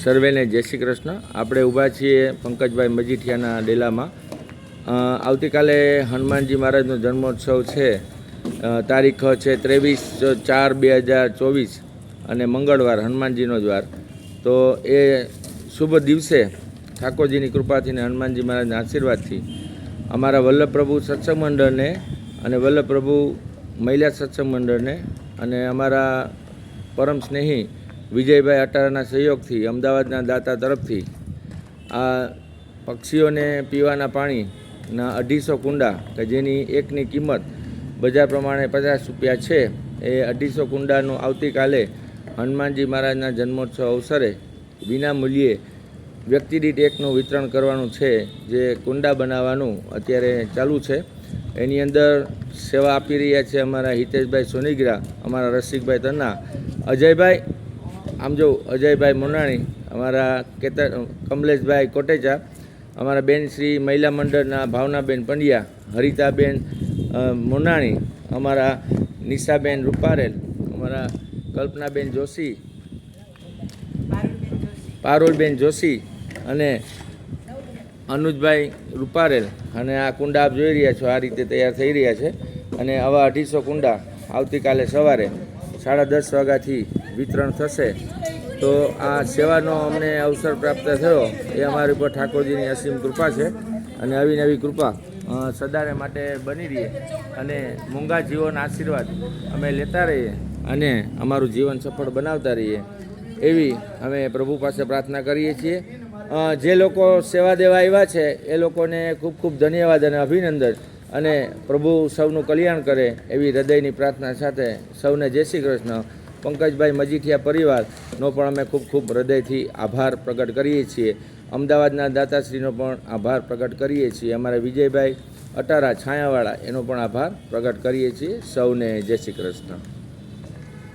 સર્વેને જય શ્રી કૃષ્ણ. આપણે ઊભા છીએ પંકજભાઈ મજીઠિયાના ડેલામાં. આવતીકાલે હનુમાનજી મહારાજનો જન્મોત્સવ છે. તારીખ છે ત્રેવીસ ચાર બે હજાર ચોવીસ અને મંગળવાર, હનુમાનજીનો જ વાર. તો એ શુભ દિવસે ઠાકોરજીની કૃપાથી અને હનુમાનજી મહારાજના આશીર્વાદથી અમારા વલ્લભપ્રભુ સત્સંગ મંડળને અને વલ્લભપ્રભુ મહિલા સત્સંગ મંડળને અને અમારા પરમ સ્નેહી વિજયભાઈ અટારાના સહયોગથી, અમદાવાદના દાતા તરફથી આ પક્ષીઓને પીવાના પાણીના અઢીસો કુંડા, કે જેની એકની કિંમત બજાર પ્રમાણે પચાસ રૂપિયા છે, એ અઢીસો કુંડાનું આવતીકાલે હનુમાનજી મહારાજના જન્મોત્સવ અવસરે વિના મૂલ્યે વ્યક્તિ દીઠ એકનું વિતરણ કરવાનું છે, જે કુંડા બનાવવાનું અત્યારે ચાલુ છે. એની અંદર સેવા આપી રહ્યા છે અમારા હિતેશભાઈ સોનીગ્રા, અમારા રસિકભાઈ તન્ના, અજયભાઈ આમ જો અજયભાઈ મોનાણી, અમારા કેતર, કમલેશભાઈ કોટેચા, અમારા બેન શ્રી મહિલા મંડળના ભાવનાબેન પંડ્યા, હરિતાબેન મોનાણી, અમારા નિશાબેન રૂપારેલ, અમારા કલ્પનાબેન જોશી, પારુલબેન જોશી અને અનુજભાઈ રૂપારેલ. અને આ કુંડા આપ જોઈ રહ્યા છો, આ રીતે તૈયાર થઈ રહ્યા છે. અને આવા અઢીસો કુંડા આવતીકાલે સવારે સાડા દસ વાગ્યાથી વિતરણ થશે. તો આ સેવાનો અમને અવસર પ્રાપ્ત થયો. એ અમારી ઉપર ઠાકોરજીની અસીમ કૃપા છે. અને આવી નવી કૃપા સદાને માટે બની રહીએ. અને મૂંગા જીવન આશીર્વાદ અમે લેતા રહીએ અને અમારું જીવન સફળ બનાવતા રહીએ. એવી અમે પ્રભુ પાસે પ્રાર્થના કરીએ છીએ. જે લોકો સેવા દેવા આવ્યા છે, એ લોકોને ખૂબ ખૂબ ધન્યવાદ અને અભિનંદન. અને પ્રભુ સૌનું કલ્યાણ કરે એવી હૃદયની પ્રાર્થના સાથે સૌને જય શ્રી કૃષ્ણ. પંકજભાઈ મજીઠિયા પરિવારનો પણ અમે ખૂબ ખૂબ હૃદયથી આભાર પ્રગટ કરીએ છીએ. અમદાવાદના દાતાશ્રીનો પણ આભાર પ્રગટ કરીએ છીએ. અમારા વિજયભાઈ અટારા છાયાવાળા એનો પણ આભાર પ્રગટ કરીએ છીએ. સૌને જય શ્રી કૃષ્ણ.